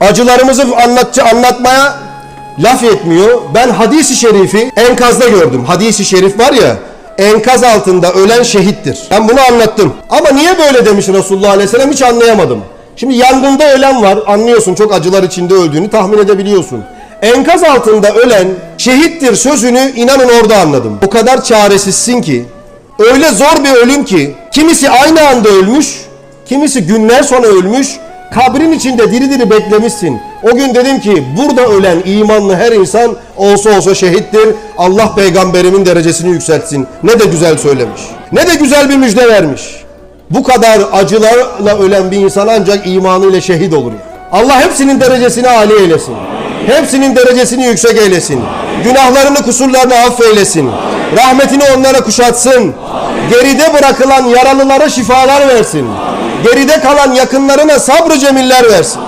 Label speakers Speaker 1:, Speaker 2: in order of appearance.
Speaker 1: Acılarımızı anlatçı anlatmaya laf etmiyor. Ben hadisi şerifi enkazda gördüm. Hadisi şerif var ya enkaz altında ölen şehittir. Ben bunu anlattım. Ama niye böyle demiş Resulullah Aleyhisselam hiç anlayamadım. Şimdi yangında ölen var anlıyorsun çok acılar içinde öldüğünü tahmin edebiliyorsun. Enkaz altında ölen şehittir sözünü inanın orada anladım. O kadar çaresizsin ki öyle zor bir ölüm ki kimisi aynı anda ölmüş kimisi günler sonra ölmüş kabrin içinde diri diri beklemişsin. O gün dedim ki burada ölen imanlı her insan olsa olsa şehittir. Allah peygamberimin derecesini yükseltsin. Ne de güzel söylemiş. Ne de güzel bir müjde vermiş. Bu kadar acılarla ölen bir insan ancak imanıyla şehit olur. Allah hepsinin derecesini âli eylesin. Hepsinin derecesini yüksek eylesin. Günahlarını, kusurlarını affeylesin. Rahmetini onlara kuşatsın. Geride bırakılan yaralılara şifalar versin. Geride kalan yakınlarına sabrı cemiller versin.